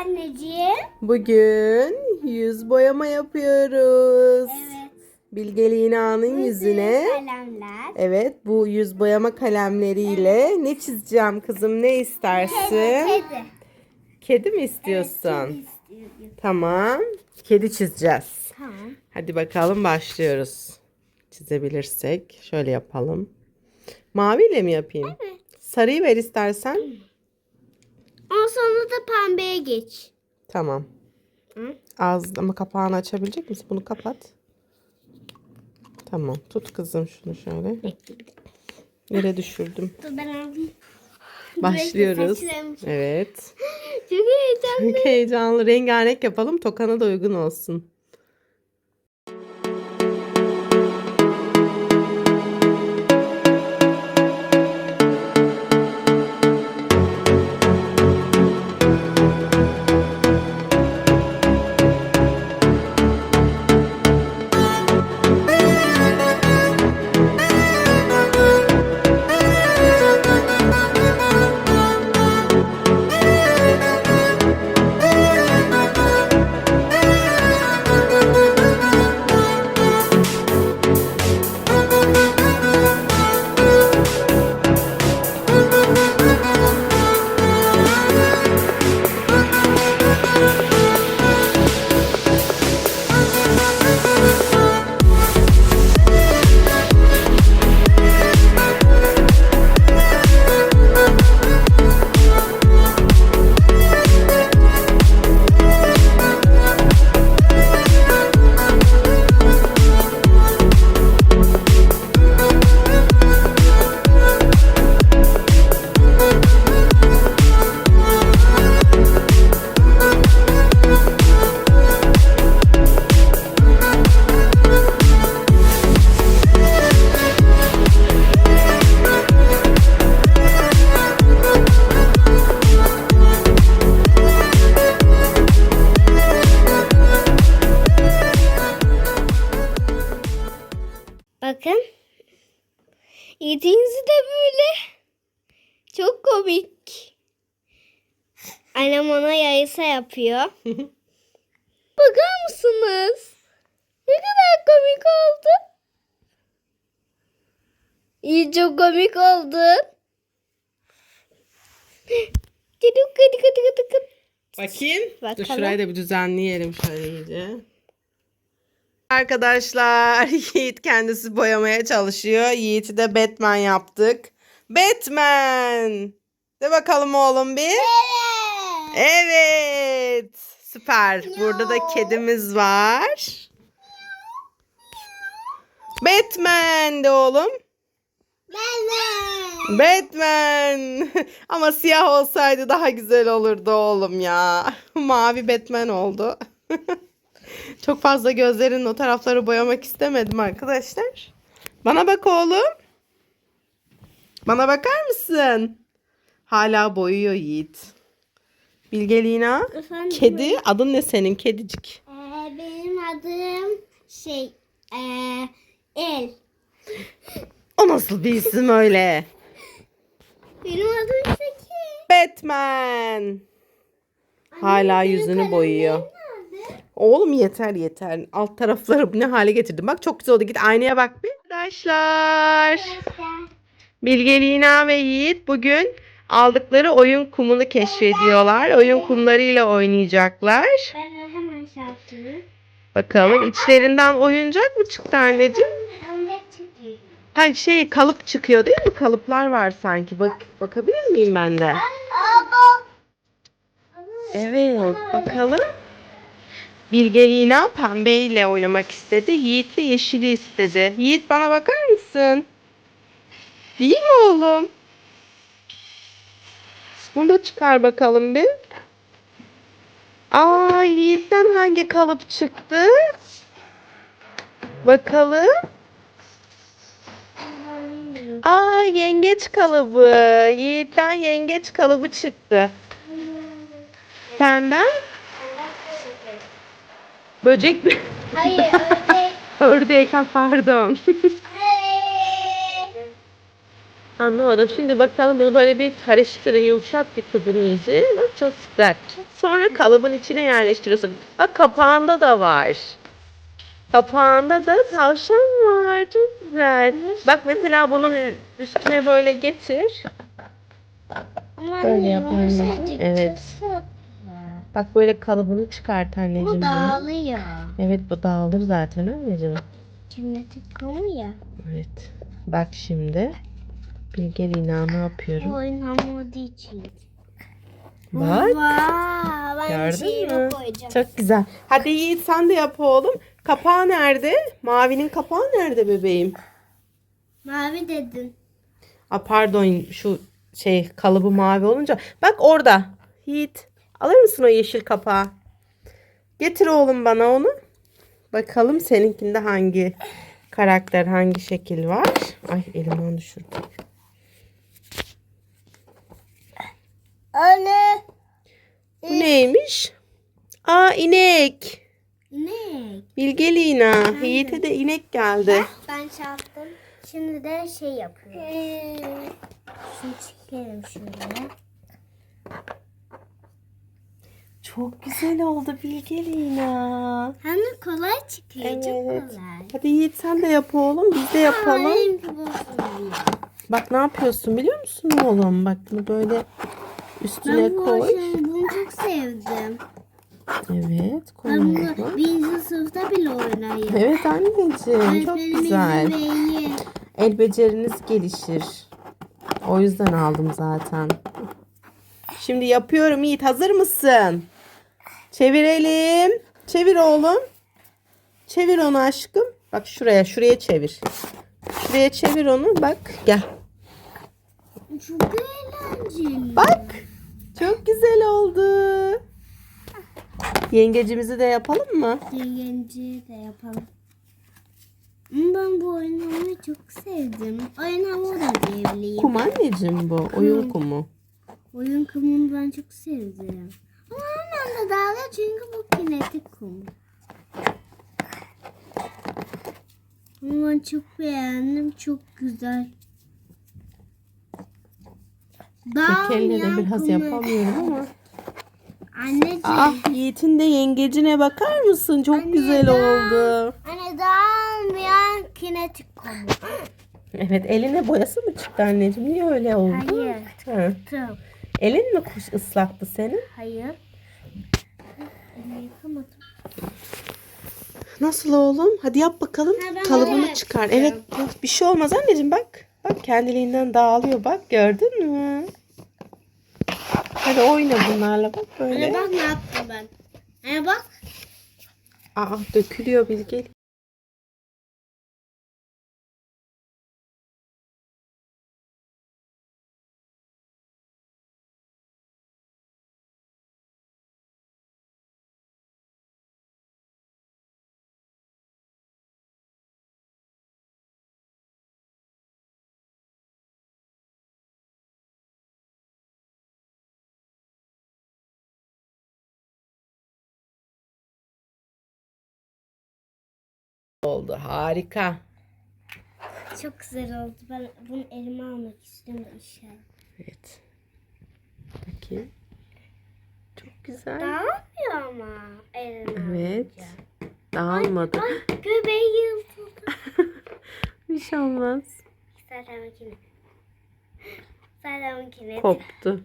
anneciğim? Bugün yüz boyama yapıyoruz. Evet. Bilge Lina'nın yüzüne. Kalemler. Evet bu yüz boyama kalemleriyle ne çizeceğim kızım ne istersin? Kedi. Kedi mi istiyorsun? Kedi istiyorum. Tamam. Kedi çizeceğiz. Tamam. Hadi bakalım başlıyoruz. Çizebilirsek şöyle yapalım. Maviyle mi yapayım? Evet. Sarıyı ver istersen. Ondan sonra da pembeye geç. Tamam. Hı? Az ama kapağını açabilecek misin? Bunu kapat. Tamam. Tut kızım şunu şöyle. Bekle. Yere düşürdüm. Dur ben alayım. Başlıyoruz. Evet. Çok heyecanlı. Çok heyecanlı. Rengarenk yapalım. Tokana da uygun olsun. Yediğinizi de böyle. Çok komik. Annem ona yayısa yapıyor. Bakar mısınız? Ne kadar komik oldu. İyi çok komik oldu. Bakayım. Dur Bakalım. şurayı da bir düzenleyelim şöyle iyice. Arkadaşlar Yiğit kendisi boyamaya çalışıyor. Yiğit'i de Batman yaptık. Batman! De bakalım oğlum bir. Evet. Süper. Burada da kedimiz var. Batman de oğlum. Batman. Ama siyah olsaydı daha güzel olurdu oğlum ya. Mavi Batman oldu. Çok fazla gözlerin o tarafları boyamak istemedim arkadaşlar. Bana bak oğlum. Bana bakar mısın? Hala boyuyor Yiğit. Bilge Lina. Efendim? Kedi. Adın ne senin kedicik? Ee, benim adım şey ee, El. O nasıl bir isim öyle? Benim adım Şeki. Batman. Hala yüzünü boyuyor. Oğlum yeter yeter. Alt tarafları ne hale getirdim. Bak çok güzel oldu. Git aynaya bak bir. Arkadaşlar. Bilge Lina ve Yiğit bugün aldıkları oyun kumunu keşfediyorlar. Oyun kumlarıyla oynayacaklar. Ben hemen şarkıyı. Bakalım içlerinden oyuncak mı çıktı anneciğim? Ha şey kalıp çıkıyor değil mi? Kalıplar var sanki. Bak bakabilir miyim ben de? Evet bakalım. Bilge Lina pembeyle oynamak istedi. Yiğit de yeşili istedi. Yiğit bana bakar mısın? Değil mi oğlum? Bunu da çıkar bakalım bir. Aa Yiğit'ten hangi kalıp çıktı? Bakalım. Aa yengeç kalıbı. Yiğit'ten yengeç kalıbı çıktı. Senden? Böcek mi? Hayır ördek. Ördek ha, pardon. Anlamadım. Şimdi bakalım bunu böyle bir karıştırın. Yumuşak bir kıvır iyice. Bak çok güzel. Sonra kalıbın içine yerleştiriyorsun. Bak kapağında da var. Kapağında da tavşan var. Çok güzel. Bak mesela bunun üstüne böyle getir. Böyle yap anne. yumuşacık, Evet. Bak böyle kalıbını çıkart anneciğim. Bu dağılıyor. Evet bu dağılır zaten anneciğim. Kumu ya. Evet. Bak şimdi. Bilge Lina ne yapıyorum? Hamuru için. Bak. Ben Gördün mü? koyacağım. Çok güzel. Hadi Yiğit sen de yap oğlum. Kapağı nerede? Mavinin kapağı nerede bebeğim? Mavi dedin. Aa, pardon şu şey kalıbı mavi olunca. Bak orada. Yiğit alır mısın o yeşil kapağı? Getir oğlum bana onu. Bakalım seninkinde hangi karakter hangi şekil var. Ay elimden düşürdüm. Anne. Bu neymiş? Aa inek. Ne? Bilgelina. Yiğit'e de inek geldi. Ben çaldım. Şimdi de şey yapıyorum. Şunu çekelim şöyle. Çok güzel oldu Bilgelina. Hem de kolay çıkıyor. Çok Evet. kolay. Hadi Yiğit sen de yap oğlum. Biz de yapalım. Aa, benimki bozuluyor. Bak ne yapıyorsun biliyor musun oğlum? Bak bunu böyle üstüne Ben bu koy. aşamayı bunu çok sevdim. Evet koy Ben bunu birinci sınıfta bile oynayayım. Evet anneciğim çok güzel. El beceriniz gelişir. O yüzden aldım zaten. Şimdi yapıyorum Yiğit. Hazır mısın? Çevirelim. Çevir oğlum. Çevir onu aşkım. Bak şuraya, şuraya çevir. Şuraya çevir onu. Bak gel. Çok eğlenceli. Bak. Çok güzel oldu. Yengecimizi de yapalım mı? Yengenci de yapalım. Ben bu oyun hamuru çok sevdim. Oyun hamuru da diyebileyim. Kum anneciğim bu. Oyun kumu. Oyun kumunu ben çok sevdim. De dağılıyor çünkü bu kinetik kum. Ben çok beğendim. Çok güzel. Tekerle de biraz kumu. yapamıyorum ama. Anneciğim. Ah Yiğit'in de yengecine bakar mısın? Çok Anne, güzel ya. oldu. Anne dağılmayan kinetik kumu. Evet eline boyası mı çıktı anneciğim? Niye öyle oldu? Hayır. Ha. Elin mi kuş ıslattı senin? Hayır. Yıkamadım. Nasıl oğlum? Hadi yap bakalım. Ha, ben Kalıbını böyle çıkar. Evet bir şey olmaz anneciğim bak. Bak kendiliğinden dağılıyor bak gördün mü? Hadi oyna bunlarla bak Anne böyle. bak ne yaptım ben. Anne bak. Aa dökülüyor Bilge. Oldu. Harika. Çok güzel oldu. Ben bunu elime almak istiyorum inşallah. Evet. Bakayım. Çok güzel. Dağılmıyor ama elime Evet. alınca. Dağılmadı. Ay göbeği yırtıldı. Bir şey olmaz. Zaten makine. Zaten makine. Koptu.